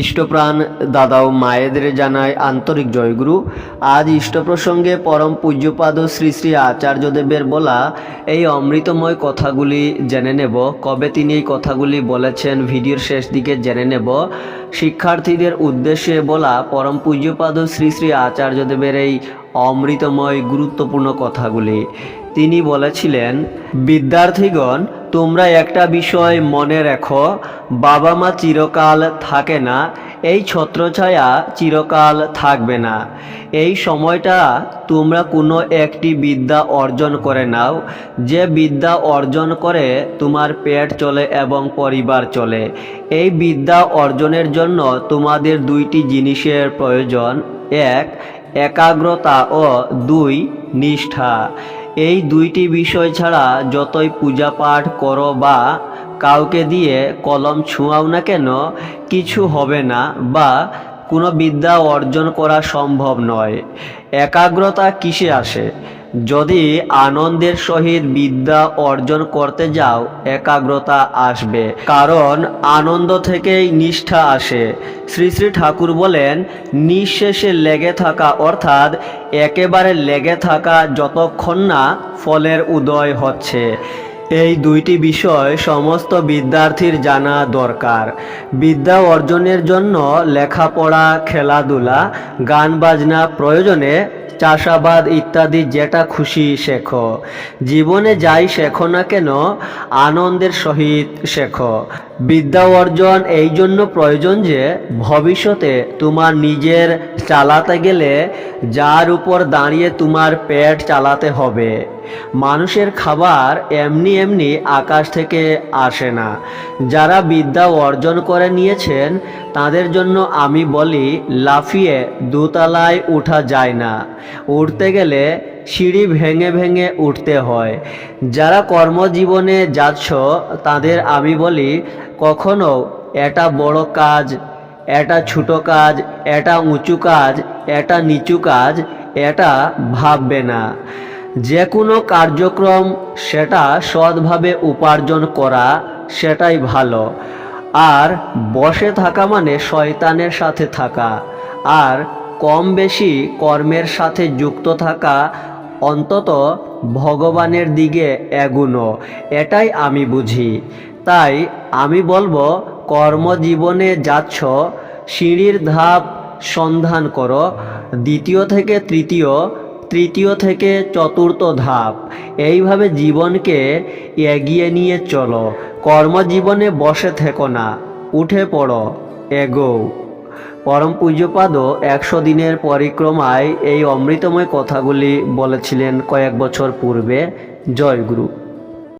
ইষ্টপ্রাণ দাদা ও মায়েদের জানায় আন্তরিক জয়গুরু। আজ ইষ্ট প্রসঙ্গে পরম পূজ্যপাদ শ্রী শ্রী আচার্যদেবের বলা এই অমৃতময় কথাগুলি জেনে নেব। কবে তিনি এই কথাগুলি বলেছেন ভিডিওর শেষ দিকে জেনে নেব। শিক্ষার্থীদের উদ্দেশ্যে বলা পরম পূজ্যপাদ শ্রী শ্রী আচার্যদেবের এই অমৃতময় গুরুত্বপূর্ণ কথাগুলি। তিনি বলেছিলেন, বিদ্যার্থীগণ তোমরা একটা বিষয় মনে রেখো বাবা মা চিরকাল থাকে না, এই ছত্রছায়া চিরকাল থাকবে না। এই সময়টা তোমরা কোনো একটি বিদ্যা অর্জন করে নাও, যে বিদ্যা অর্জন করে তোমার পেট চলে এবং পরিবার চলে। এই বিদ্যা অর্জনের জন্য তোমাদের দুইটি জিনিসের প্রয়োজন, এক, একাগ্রতা ও দুই, নিষ্ঠা। এই দুইটি বিষয় ছাড়া যতই পূজা পাঠ করো বা কাউকে দিয়ে কলম ছুঁয়াও না কেন, কিছু হবে না বা কোনো বিদ্যা অর্জন করা সম্ভব নয়। একাগ্রতা কিসে আসে? যদি আনন্দের সহিত বিদ্যা অর্জন করতে যাও, একাগ্রতা আসবে। কারণ আনন্দ থেকেই নিষ্ঠা আসে। শ্রী শ্রী ঠাকুর বলেন, নিঃশেষে লেগে থাকা অর্থাৎ একেবারে লেগে থাকা যতক্ষণ না ফলের উদয় হচ্ছে। এই দুইটি বিষয় সমস্ত বিদ্যার্থীর জানা দরকার। বিদ্যা অর্জনের জন্য লেখাপড়া, খেলাধুলা, গান বাজনা প্রয়োজনে চাষাবাদ ইত্যাদি যেটা খুশি শেখো। জীবনে যাই শেখো না কেন, আনন্দের সহিত শেখো। বিদ্যা অর্জন এই জন্য প্রয়োজন যে, ভবিষ্যতে তোমার নিজের চালাতে গেলে যার উপর দাঁড়িয়ে তোমার পেট চালাতে হবে। মানুষের খাবার এমনি এমনি আকাশ থেকে আসে না। যারা বিদ্যা অর্জন করে নিয়েছেন, তাদের জন্য আমি বলি, লাফিয়ে দোতলায় ওঠা যায় না। উঠতে গেলে সিঁড়ি ভেঙে ভেঙে উঠতে হয়। যারা কর্মজীবনে যাচ্ছ, তাদের আমি বলি, কখনো এটা বড় কাজ, এটা ছোট কাজ, এটা উঁচু কাজ, এটা নিচু কাজ, এটা ভাববে না। যে কোনো কার্যক্রম সেটা সৎভাবে উপার্জন করা, সেটাই ভালো। আর বসে থাকা মানে শয়তানের সাথে থাকা। আর কম বেশি কর্মের সাথে যুক্ত থাকা অন্তত ভগবানের দিকে এগুনো, এটাই আমি বুঝি। তাই আমি বলব, কর্মজীবনে যাচ্ছ, সিঁড়ির ধাপ সন্ধান করো, দ্বিতীয় থেকে তৃতীয় তৃতীয় থেকে চতুর্থ ধাপ। এইভাবে জীবনকে এগিয়ে নিয়ে চলো। কর্মজীবনে বসে থেকো না, উঠে পড়ো এগো পরম পূজ্যপাদ একশো দিনের পরিক্রমায় এই অমৃতময় কথাগুলি বলেছিলেন কয়েক বছর পূর্বে জয় গুরু